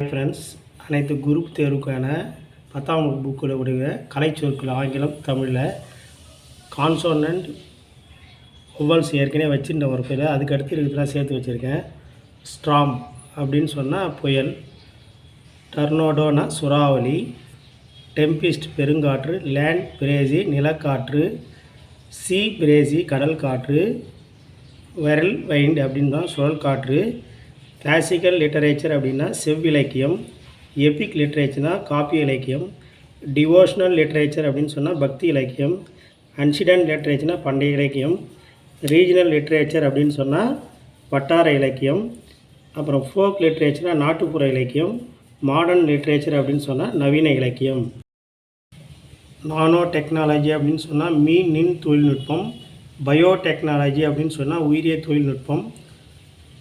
Friends அனைத்து group தேர்வுக்கான பத்தாம் வகுப்பு புக்கில் உடைய கலைச்சொற்கள் ஆங்கிலம் தமிழில். கான்சோனன்ட் ஒவ்வொல்ஸ் ஏற்கனவே வச்சுருந்த ஒரு பேர் அதுக்கடுத்து இருக்கிறதெல்லாம் சேர்த்து வச்சுருக்கேன். ஸ்ட்ராம் அப்படின்னு சொன்னால் புயல் டர்னோடோனா சுறாவளி டெம்பிஸ்ட் பெருங்காற்று லேண்ட் பிரேசி நிலக்காற்று சி பிரேசி கடல் காற்று வெரல் வைண்ட் அப்படின்னு தான் சுழல் காற்று. கிளாசிக்கல் லிட்டரேச்சர் அப்படின்னா செவ்விலக்கியம் எபிக் லிட்ரேச்சர்னா காப்பி இலக்கியம் டிவோஷனல் லிட்ரேச்சர் அப்படின்னு சொன்னால் பக்தி இலக்கியம் அன்சிடன்ட் லிட்ரேச்சர்னா பண்டைய இலக்கியம் ரீஜனல் லிட்ரேச்சர் அப்படின்னு சொன்னால் வட்டார இலக்கியம் அப்புறம் ஃபோக் லிட்ரேச்சர்னா நாட்டுப்புற இலக்கியம் மாடர்ன் லிட்ரேச்சர் அப்படின்னு சொன்னால் நவீன இலக்கியம். நானோ டெக்னாலஜி அப்படின்னு சொன்னால் மீன் நின் தொழில்நுட்பம் பயோடெக்னாலஜி அப்படின்னு சொன்னால் உயிரிய தொழில்நுட்பம்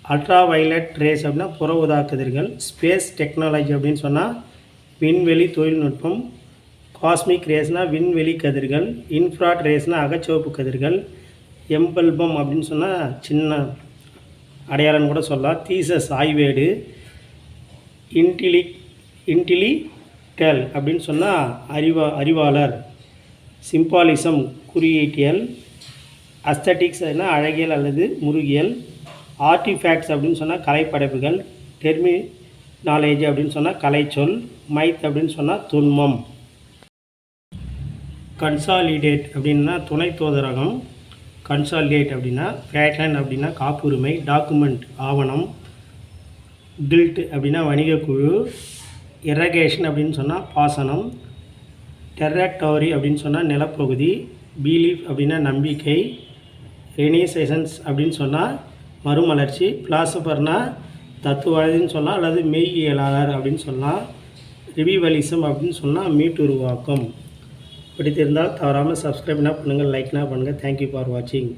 அல்ட்ரா வயலட் ரேஸ் அப்படின்னா புற உதாக்குதிர்கள் கதிர்கள் ஸ்பேஸ் டெக்னாலஜி அப்படின்னு சொன்னால் விண்வெளி தொழில்நுட்பம் காஸ்மிக் ரேஸ்னால் விண்வெளி கதிர்கள் இன்ஃப்ராட் ரேஸ்னால் அகச்சிவப்பு கதிர்கள் எம்பல்பம் அப்படின்னு சொன்னால் சின்ன அடையாளம் கூட சொல்லலாம். தீசஸ் ஆய்வேடு இன்டிலி இன்டிலிட்டல் அப்படின்னு சொன்னால் அறிவா அறிவாளர் சிம்பாலிசம் குறியீட்டியல் அஸ்தட்டிக்ஸ் அழகியல் அல்லது முருகியல் ஆர்டிஃபேக்ட்ஸ் அப்படின்னு சொன்னால் கலைப்படைப்புகள் டெர்மி நாலேஜ் அப்படின்னு சொன்னால் கலைச்சொல் மைத் அப்படின்னு சொன்னால் துன்மம் கன்சாலிடேட் அப்படின்னா துணை தோதரகம் கன்சாலிடேட் அப்படின்னா பேட்டன் அப்படின்னா காப்புரிமை டாக்குமெண்ட் ஆவணம் கில்ட் அப்படின்னா வணிகக்குழு இரகேஷன் அப்படின்னு சொன்னால் பாசனம் டெரட்டோரி அப்படின்னு சொன்னால் நிலப்பகுதி பீலீஃப் அப்படின்னா நம்பிக்கை ரெனிசேஷன்ஸ் அப்படின்னு சொன்னால் மறுமலர்ச்சி பிலாசபர்னா தத்துவவாதின்னு சொல்லலாம் அல்லது மெய்யியலாளர் அப்படின்னு சொல்லலாம் ரிவிவலிசம் அப்படின்னு சொன்னால் மீட்டுருவாக்கம் பிடித்திருந்தால் தவறாமல் சப்ஸ்கிரைப்னா பண்ணுங்கள் லைக்னா பண்ணுங்கள் தேங்க்யூ ஃபார் வாட்சிங்